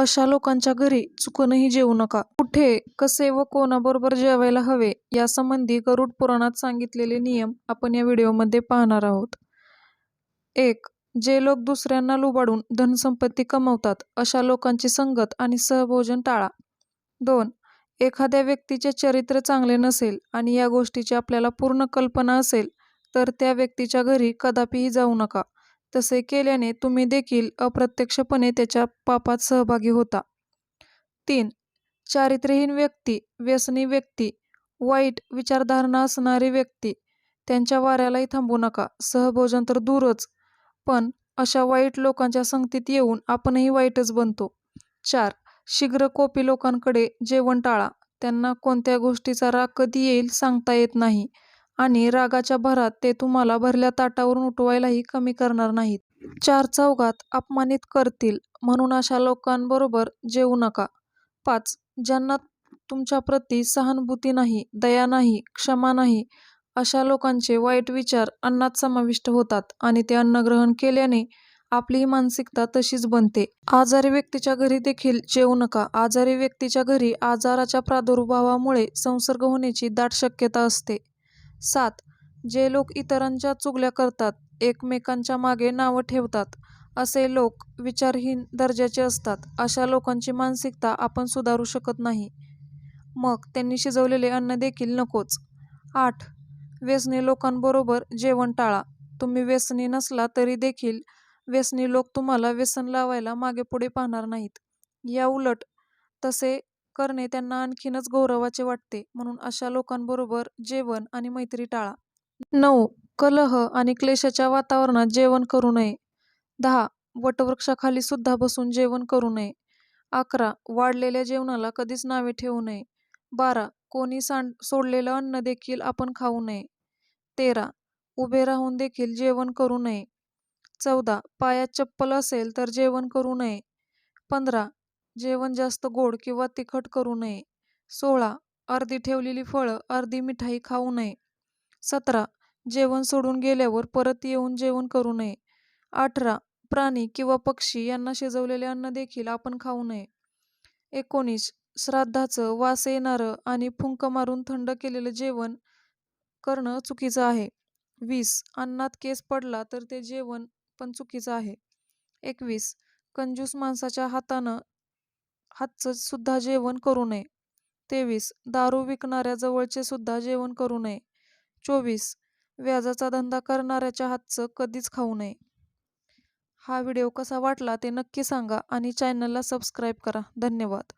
अशा लोकांच्या घरी चुकूनही जेवू नका. कुठे, कसे व कोणाबरोबर जेवायला हवे यासंबंधी गरुड पुराणात सांगितलेले नियम आपण या व्हिडिओमध्ये पाहणार आहोत. एक जे लोक दुसऱ्यांना लुबाडून धनसंपत्ती कमवतात अशा लोकांची संगत आणि सहभोजन टाळा. दोन एखाद्या व्यक्तीचे चरित्र चांगले नसेल आणि या गोष्टीची आपल्याला पूर्ण कल्पना असेल तर त्या व्यक्तीच्या घरी कदापिही जाऊ नका. तसे केल्याने तुम्ही देखील अप्रत्यक्षपणे त्याच्या पापात सहभागी होता. तीन चारित्र्यहीन व्यक्ती, व्यसनी व्यक्ती, वाईट विचारधारणा असणारी व्यक्ती त्यांच्या वाऱ्यालाही थांबू नका. सहभोजन तर दूरच, पण अशा वाईट लोकांच्या संगतीत येऊन आपणही वाईटच बनतो. चार शीघ्र कोपी लोकांकडे जेवण टाळा. त्यांना कोणत्या गोष्टीचा राग कधी येईल सांगता येत नाही आणि रागाच्या भरात ते तुम्हाला भरल्या ताटावरून उठवायलाही कमी करणार नाहीत. चारचौघात अपमानित करतील म्हणून अशा लोकांबरोबर जेवू नका. पाच ज्यांना तुमच्याप्रती सहानुभूती नाही, दया नाही, क्षमा नाही अशा लोकांचे वाईट विचार अन्नात समाविष्ट होतात आणि ते अन्न ग्रहण केल्याने आपलीही मानसिकता तशीच बनते. आजारी व्यक्तीच्या घरी देखील जेवू नका. आजारी व्यक्तीच्या घरी आजाराच्या प्रादुर्भावामुळे संसर्ग होण्याची दाट शक्यता असते. सात जे लोक इतरांच्या चुगल्या करतात, एकमेकांच्या मागे नावं ठेवतात असे लोक विचारहीन दर्जाचे असतात. अशा लोकांची मानसिकता आपण सुधारू शकत नाही. मग त्यांनी शिजवलेले अन्न देखील नकोच. आठ व्यसनी लोकांबरोबर जेवण टाळा. तुम्ही व्यसनी नसला तरी देखील व्यसनी लोक तुम्हाला व्यसन लावायला मागेपुढे पाहणार नाहीत. याउलट तसे करणे त्यांना आणखीनच गौरवाचे वाटते. म्हणून अशा लोकांबरोबर जेवण आणि मैत्री टाळा. नऊ कलह आणि क्लेशाच्या वातावरणात जेवण करू नये. दहा वटवृक्षाखाली सुद्धा बसून जेवण करू नये. अकरा वाढलेल्या जेवणाला कधीच नावे ठेवू नये. बारा कोणी सांड सोडलेलं अन्न देखील आपण खाऊ नये. तेरा उभे राहून देखील जेवण करू नये. चौदा पायात चप्पल असेल तर जेवण करू नये. पंधरा जेवण जास्त गोड किंवा तिखट करू नये. सोळा अर्धी ठेवलेली फळं, अर्धी मिठाई खाऊ नये. सतरा जेवण सोडून गेल्यावर परत येऊन जेवण करू नये. अठरा प्राणी किंवा पक्षी यांना शिजवलेले अन्न देखील आपण खाऊ नये. एकोणीस श्राद्धाचं, वास येणारं आणि फुंक मारून थंड केलेलं जेवण करणं चुकीचं आहे. वीस अन्नात केस पडला तर ते जेवण पण चुकीचं आहे. एकवीस कंजूस माणसाच्या हातानं हातचं सुद्धा जेवण करू नये. तेवीस दारू विकणाऱ्या जवळचे सुद्धा जेवण करू नये. चोवीस व्याजाचा धंदा करणाऱ्याच्या हातचं कधीच खाऊ नये. हा व्हिडिओ कसा वाटला ते नक्की सांगा आणि चॅनलला सबस्क्राईब करा. धन्यवाद.